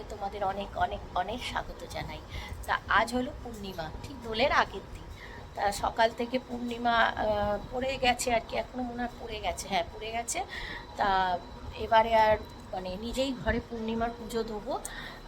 ব্লগে তোমাদের অনেক অনেক অনেক স্বাগত জানাই। তা আজ হলো পূর্ণিমা, ঠিক দোলের আগের দিন। তা সকাল থেকে পূর্ণিমা পড়ে গেছে আর কি এখনও মনে হয় পড়ে গেছে। হ্যাঁ পড়ে গেছে। তা এবারে আর মানে নিজেই ঘরে পূর্ণিমার পুজো দেবো।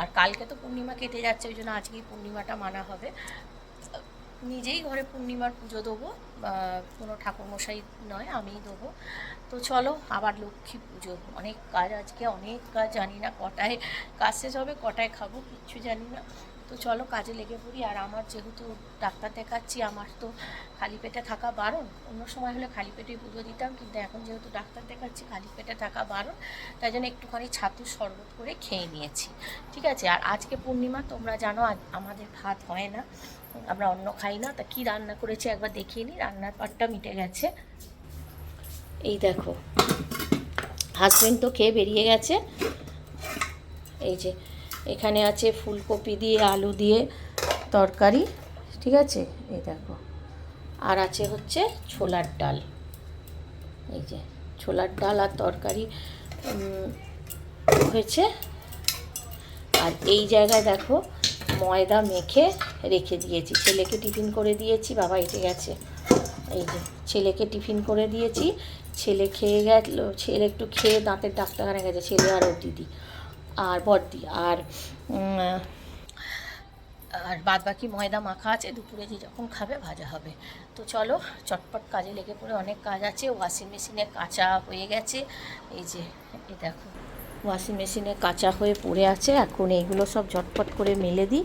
আর কালকে তো পূর্ণিমা কেটে যাচ্ছে, ওই জন্য আজকেই পূর্ণিমাটা মানা হবে। নিজেই ঘরে পূর্ণিমার পুজো দেবো। কোনো ঠাকুরমশাই নয় আমিই দেবো। তো চলো, আবার লক্ষ্মী পুজো। অনেক কাজ আজকে, অনেক কাজ জানি না কটায় কাজ শেষ হবে, কটায় খাব, কিচ্ছু জানি না। তো চলো, কাজে লেগে পড়ি। আর আমার যেহেতু ডাক্তার দেখাচ্ছি, আমার তো খালি পেটে থাকা বারণ। অন্য সময় হলে খালি পেটে পুজো দিতাম, কিন্তু এখন যেহেতু ডাক্তার দেখাচ্ছি, খালি পেটে থাকা বারণ, তাই জন্য একটুখানি ছাতুর শরবত করে খেয়ে নিয়েছি। ঠিক আছে? আর আজকে পূর্ণিমা, তোমরা জানো আমাদের ভাত হয় না। আমরা অন্য খাই না, তা কি রান্না করেছি একবার দেখিয়ে নিই রান্নার পাটটা মিটে গেছে। এই দেখো হাজবেন্ড তো খেয়ে বেরিয়ে গেছে। এই যে, এখানে আছে ফুলকপি দিয়ে, আলু দিয়ে তরকারি, ঠিক আছে? এই দেখো, আর আছে হচ্ছে ছোলার ডাল। এই যে, ছোলার ডাল আর তরকারি হয়েছে। আর এই জায়গায় দেখো ময়দা মেখে রেখে দিয়েছি। ছেলেকে টিফিন করে দিয়েছি, বাবা এসে গেছে। এই যে, ছেলেকে টিফিন করে দিয়েছি। ছেলে খেয়ে গেল, ছেলে একটু খেয়ে দাঁতের ডাক্তারখানে গেছে, ছেলে আর ওর দিদি আর বড়দি আর আর বাদ বাকি ময়দা মাখা আছে, দুপুরে যে যখন খাবে ভাজা হবে। তো চলো, চটপট কাজে লেগে পড়ে অনেক কাজ আছে ওয়াশিং মেশিনে কাঁচা হয়ে গেছে। এই যে, এই দেখো। ওয়াশিং মেশিনে কাঁচা হয়ে পড়ে আছে। এখন এইগুলো সব ঝটপট করে মেলে দিই।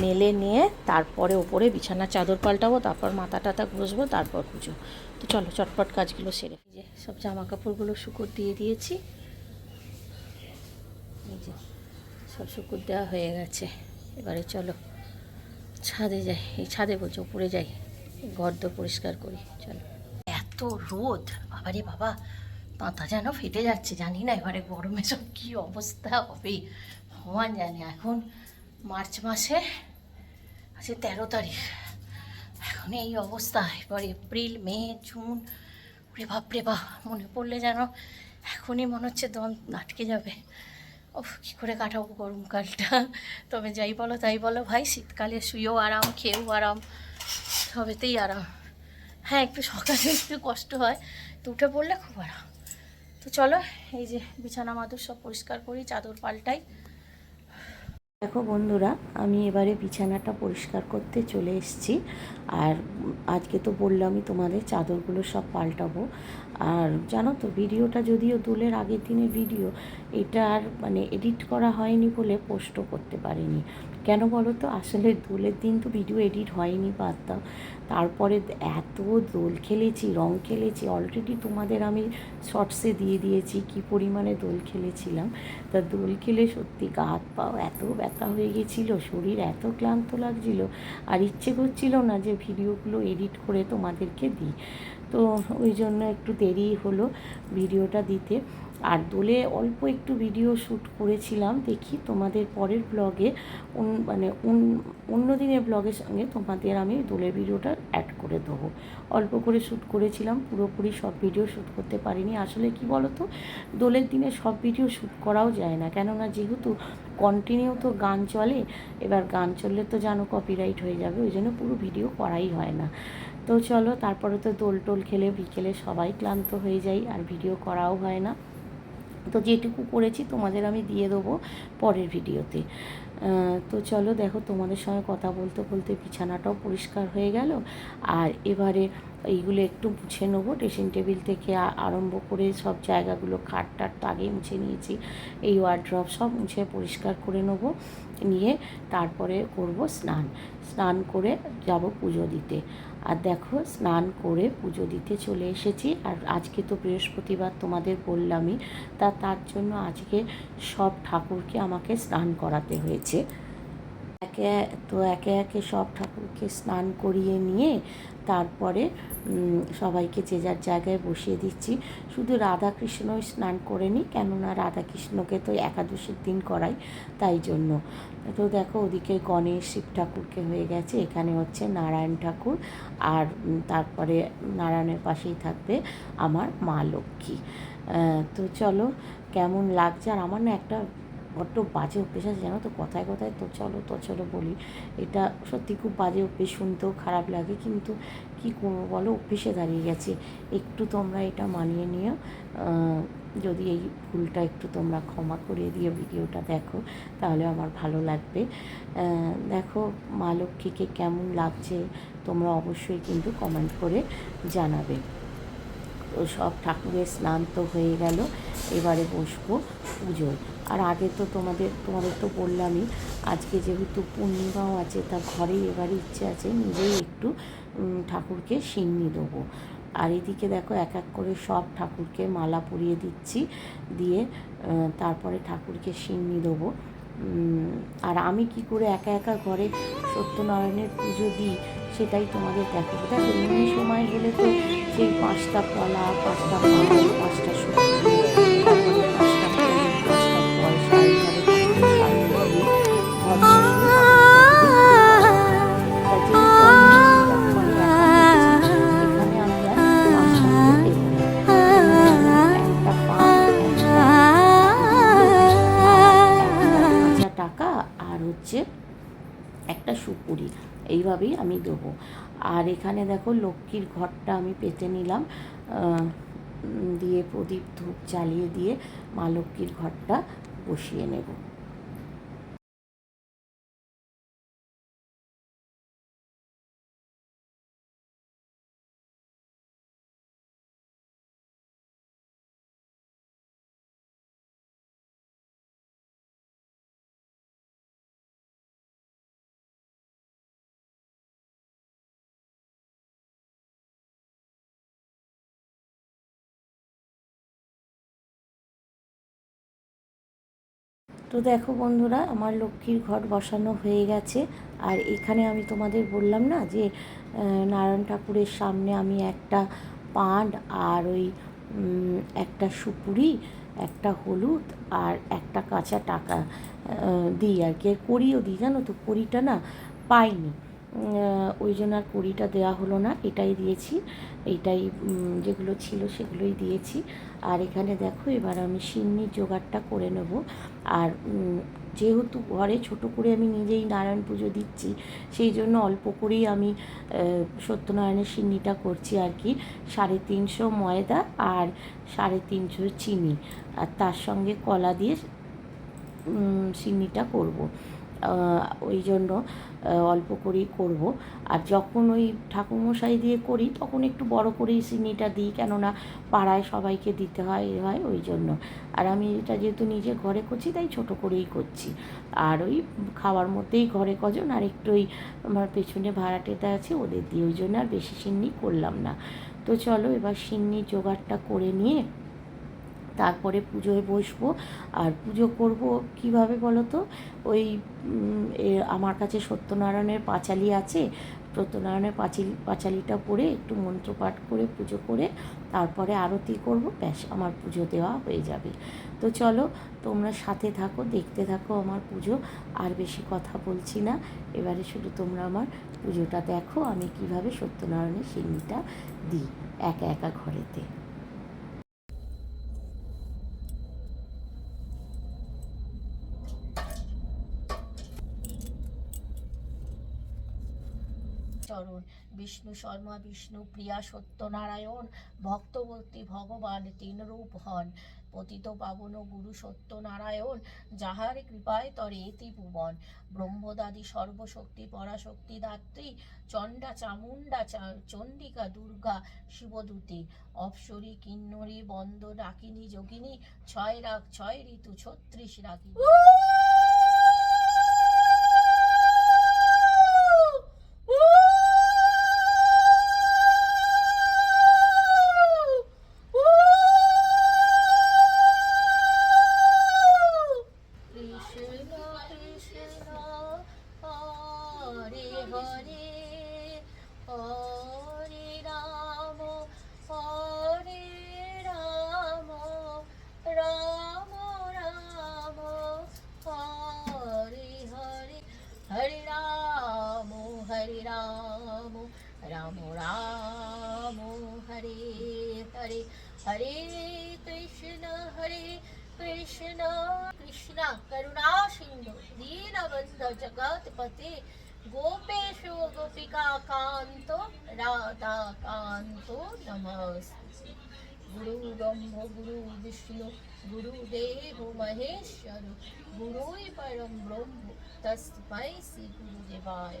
মেলে নিয়ে তারপরে ওপরে বিছানা চাদর পাল্টাবো, তারপর মাথা টাথা ঘষবো, তারপর পুজো। তো চলো চটপট কাজগুলো সেরে যে সব জামা কাপড়গুলো শুকর দিয়ে দিয়েছি। সব শুকুর দেওয়া হয়ে গেছে। এবারে চলো, ছাদে যাই। এই ছাদে বলছো উপরে যাই। গর্দ পরিষ্কার করি। চলো। এত রোদ! বাবারে বাবা! মাথা যেন ফেটে যাচ্ছে, জানি না এবারে গরমে সব কী অবস্থা হবে। ভগবান জানে, এখন মার্চ মাসে আছে তেরো তারিখ। এখন এই অবস্থা, এবার এপ্রিল, মে, জুন। ওরে বাপরে বাপ, মনে পড়লে যেন এখনই মনে হচ্ছে দম আটকে যাবে। ও কী করে কাটাবো গরমকালটা? তবে যাই বলো, তাই বলো ভাই, শীতকালে শুয়েও আরাম, খেয়েও আরাম, সবেতেই আরাম। হ্যাঁ একটু সকালে একটু কষ্ট হয়, তো উঠে পড়লে খুব আরাম। তো চলো, এই যে বিছানা মাদুর সব পরিষ্কার করি, চাদর পাল্টাই। দেখো বন্ধুরা, আমি এবারে বিছানাটা পরিষ্কার করতে চলে এসেছি। আর আজকে তো বললামই তোমাদের চাদরগুলো সব পাল্টাবো। আর জানো তো, ভিডিওটা যদিও দোলের আগের দিনের ভিডিও, এটা আর মানে এডিট করা হয়নি বলে পোস্টও করতে পারিনি। কেন বলো তো, আসলে দোলের দিন তো ভিডিও এডিট হয়নি পারতাম তারপরে এত দোল খেলেছি, রং খেলেছি অলরেডি তোমাদের আমি শর্টসে দিয়ে দিয়েছি কি পরিমাণে দোল খেলেছিলাম। তা দোল খেলে সত্যি গা হাত পাও, এত ব্যথা হয়ে গেছিল, শরীর এত ক্লান্ত লাগছিল, আর ইচ্ছে করছিল না যে ভিডিওগুলো এডিট করে তোমাদেরকে দিই। তো ওই জন্য একটু দেরি হলো ভিডিওটা দিতে। আর দোলে অল্প একটু ভিডিও শ্যুট করেছিলাম, দেখি তোমাদের পরের ব্লগে মানে অন- অন্য দিনের ব্লগের সঙ্গে তোমাদের আমি দোলের ভিডিওটা অ্যাড করে দেবো। অল্প করে শ্যুট করেছিলাম, পুরোপুরি সব ভিডিও শ্যুট করতে পারিনি। আসলে কি বলো তো দোলের দিনে সব ভিডিও শ্যুট করাও যায় না। কেননা যেহেতু কন্টিনিউ তো গান চলে, এবার গান চললে তো জানো কপিরাইট হয়ে যাবে, ওই জন্য পুরো ভিডিও করাই হয় না। তো চলো, তারপরে তো দোল টোল খেলে বিকেলে সবাই ক্লান্ত হয়ে যাই, আর ভিডিও করাও হয় না। তো যেটুকু করেছি তোমাদের আমি দিয়ে দেবো পরের ভিডিওতে। তো চলো দেখো তোমাদের সঙ্গে কথা বলতে বলতে বিছানাটাও পরিষ্কার হয়ে গেল। আর এবারে এইগুলো একটু মুছে নেব ড্রেসিং টেবিল থেকে আরম্ভ করে সব জায়গাগুলো খাট টাট তো আগেই মুছে নিয়েছি। এই ওয়ার্ড্রপ সব মুছে পরিষ্কার করে নেব, নিয়ে তারপরে করব স্নান। স্নান করে যাব পুজো দিতে। আর দেখো, স্নান করে পুজো দিতে চলে এসেছি। আর আজকে তো বৃহস্পতিবার তোমাদের বললামই, তা তার জন্য আজকে সব ঠাকুরকে আমাকে স্নান করাতে হয়েছে। একে, তো একে একে সব ঠাকুরকে স্নান করিয়ে নিয়ে তারপরে সবাইকে যে যার জায়গায় বসিয়ে দিচ্ছি। শুধু রাধাকৃষ্ণই স্নান করে নিই কেননা রাধাকৃষ্ণকে তো একাদশীর দিন করাই তাই জন্য। তো দেখো, ওদিকে গণেশ শিব ঠাকুরকে হয়ে গেছে, এখানে হচ্ছে নারায়ণ ঠাকুর, আর তারপরে নারায়ণের পাশেই থাকবে আমার মা লক্ষ্মী। তো চলো, কেমন লাগছে? আর আমার না একটা বড্ড বাজে অভ্যেস আছে, জানো তো? কথায় কথায় তো চলো তো চলো বলি। এটা সত্যি খুব বাজে অভ্যেস, শুনতেও খারাপ লাগে, কিন্তু কি করব বলো? অভ্যেসে দাঁড়িয়ে গেছে। একটু তোমরা এটা মানিয়ে নিও। যদি এই ভুলটা একটু তোমরা ক্ষমা করে দিয়ে ভিডিওটা দেখো, তাহলে আমার ভালো লাগবে। দেখো, মা লক্ষ্মীকে কেমন লাগছে, তোমরা অবশ্যই কিন্তু কমেন্ট করে জানাবে। তো সব ঠাকুরের স্নান তো হয়ে গেল, এবারে বসবো পুজোয়। আর আগে তো তোমাদের তোমাদের তো বললামই, আজকে যেহেতু পূর্ণিমাও আছে, তা ঘরেই এবারে ইচ্ছে আছে নিজেই একটু ঠাকুরকে সিন্নি দেবো। আর এদিকে দেখো এক এক করে সব ঠাকুরকে মালা পরিয়ে দিচ্ছি, দিয়ে তারপরে ঠাকুরকে সিন্নি দেবো। আর আমি কি করে একা একা ঘরে সত্যনারায়ণের পুজো দিই? সেটাই তোমাদের দেখাবো। দেখো এমনি সময় গেলে তো সেই পাঁচটা কলা পাঁচটা পান পাঁচটা টাকা, আর হচ্ছে একটা সুপুরি। এইভাবেই আমি দেবো। আর এখানে দেখো লক্ষ্মীর ঘরটা আমি পেতে নিলাম। দিয়ে প্রদীপ ধূপ জ্বালিয়ে দিয়ে মা লক্ষ্মীর ঘরটা বসিয়ে নেব। তো দেখো বন্ধুরা, আমার লক্ষ্মীর ঘট বসানো হয়ে গেছে। আর এখানে আমি তোমাদের বললাম না যে নারায়ণ ঠাকুরের সামনে আমি একটা পান আর ওই একটা সুপুরি, একটা হলুদ আর একটা কাঁচা টাকা দিই আর কি। আর কড়িও দিই, জানো তো? করিটা না পাইনি। ওই জন্য আর কুড়িটা দেওয়া হলো না, এটাই দিয়েছি। এটাই যেগুলো ছিল সেগুলোই দিয়েছি। আর এখানে দেখো, এবার আমি সিন্নির জোগাড়টা করে নেব। আর যেহেতু ঘরে ছোট করে আমি নিজেই নারায়ণ পুজো দিচ্ছি, সেই জন্য অল্প করেই আমি সত্যনারায়ণের সিন্নিটা করছি আর কি। সাড়ে তিনশো ময়দা আর সাড়ে তিনশো চিনি। আর তার সঙ্গে কলা দিয়ে সিন্নিটা করব। ওই জন্য অল্প করেই করব। আর যখন ওই ঠাকুরমশাই দিয়ে করি, তখন একটু বড় করেই সিন্নিটা দিই, কেননা পাড়ায় সবাইকে দিতে হয়, এ হয় ওই জন্য। আর আমি এটা যেহেতু নিজে ঘরে করছি, তাই ছোট করেই করছি। আর ওই খাওয়ার মধ্যেই ঘরে কজন, আর একটু ওই আমার পেছনে ভাড়াটেটা আছে, ওদের দিয়ে ওই জন্য আর বেশি সিন্নি করলাম না। তো চলো, এবার সিন্নি জোগাড়টা করে নিয়ে তারপরে পুজোয় বসবো। আর পুজো করব কীভাবে বলো তো ওই আমার কাছে সত্যনারায়ণের পাঁচালি আছে। সত্যনারায়ণের পাঁচিল, পাঁচালিটা পড়ে একটু মন্ত্রপাঠ করে, পুজো করে তারপরে আরতি করব। ব্যাস, আমার পুজো দেওয়া হয়ে যাবে। তো চলো, তোমরা সাথে থাকো, দেখতে থাকো আমার পুজো। আর বেশি কথা বলছি না। এবারে শুধু তোমরা আমার পুজোটা দেখো। আমি কীভাবে সত্যনারায়ণের সিন্নিটা দিই একা একা ঘরেতে। বিষ্ণু শর্মা, বিষ্ণু প্রিয়া, সত্যনারায়ণ ভক্তবর্তী ভগবান তিন রূপ হন। পতিত পাবন গুরু সত্যনারায়ণ, যাহার কৃপায় তরে এতি ভুবন। ব্রহ্মদাদি সর্বশক্তি, পরাশক্তি দাত্রী, চণ্ডা চামুণ্ডা চণ্ডিকা দুর্গা, শিবদূতে। অপসরী, কিন্নরী বন্দ ডাকিনী যোগিনী, ছয় রাগ, ছয় ঋতু, ছত্রিশ রাগিনী। রাম রাম হরে হরে হরে কৃষ্ণ হরে কৃষ্ণ কৃষ্ণ করুণা সিন্ধু দীনবন্ধ জগৎপতে গোপেশ গোপিকা কান্ত রাধা কান্ত নমস্তে গুরু ব্রহ্ম গুরু বিষ্ণু গুরুদেব মহেশ্বর গুরুই পরম ব্রহ্ম তস্मै শ্রী গুরুদেবায়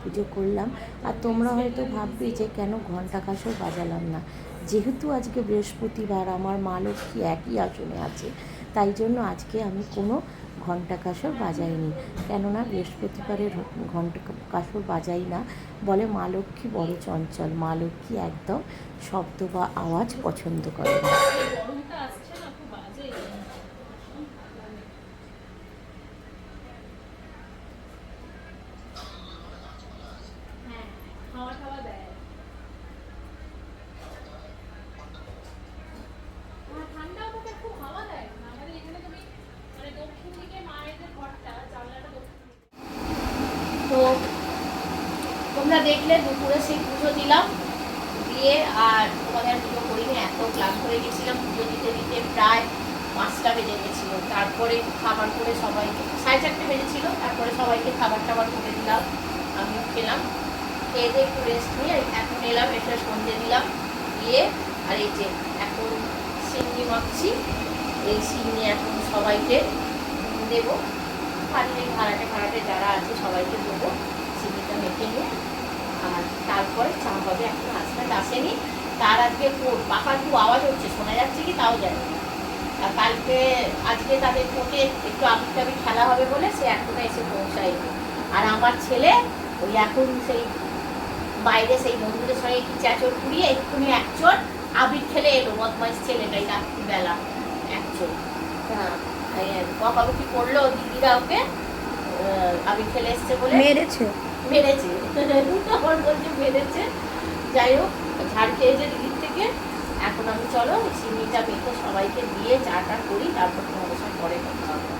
পুজো করলাম। আর তোমরা হয়তো ভাববে যে কেন ঘণ্টা কাসর বাজালাম না? যেহেতু আজকে বৃহস্পতিবার, আমার মা লক্ষ্মী একই আসনে আছে, তাই জন্য আজকে আমি কোনো ঘণ্টা কাসর বাজাইনি। কেননা বৃহস্পতিবারের ঘণ্টা কাসর বাজাই না বলে মা লক্ষ্মী বড় চঞ্চল। মা লক্ষ্মী একদম শব্দ বা আওয়াজ পছন্দ করে না। দেখলে দুপুরে সেই পুজো দিলাম, দিয়ে আর তোমাদের পুজো করিনি, এত ক্লাস করে গেছিলাম, পুজো দিতে দিতে প্রায় পাঁচটা বেজে গেছিল। তারপরে খাবার করে সবাইকে, সাড়ে চারটে বেজেছিল, তারপরে সবাইকে খাবার টাবার করে দিলাম, আমিও খেলাম। খেয়ে দিয়ে একটু রেস্ট নিয়ে এখন এলাম, এসে সন্ধে দিলাম, দিয়ে আর এই যে এখন সিন্নি মাখছি এই সিন্নি এখন সবাইকে দেবো। পারলে ভাড়াটে ভাড়াটে যারা আছে সবাইকে দেবো চিনিটা মেখে নিয়ে। আর তারপরে চা হবে এখন হাজব্যান্ড আসেনি তার আজকে পাখার খুব আওয়াজ হচ্ছে শোনা যাচ্ছে কি তাও জানি আর কালকে আজকে তাদের কোর্টে একটু আবির টাবির খেলা হবে বলে সে এখনও এসে পৌঁছায়নি। আর আমার ছেলে ওই এখন সেই বাইরে সেই বন্ধুদের সঙ্গে কি চাচর ঘুরিয়ে এক্ষুনি একচোর আবির খেলে এলো বদমাইশ ছেলেটাই রাত্রিবেলা একচোর হ্যাঁ বকাবকি করল দিদিরা ওকে আবির খেলে এসছে বলে মেরেছে? মেরেছে। আমার বলছে মেরেছে যাই হোক, ঝাড় খেয়েছে দিদির থেকে। এখন আমি চলো, চিনিটা মেখে সবাইকে দিয়ে চাটা করি, তারপর তোমাদের সব পরে কথা হবে।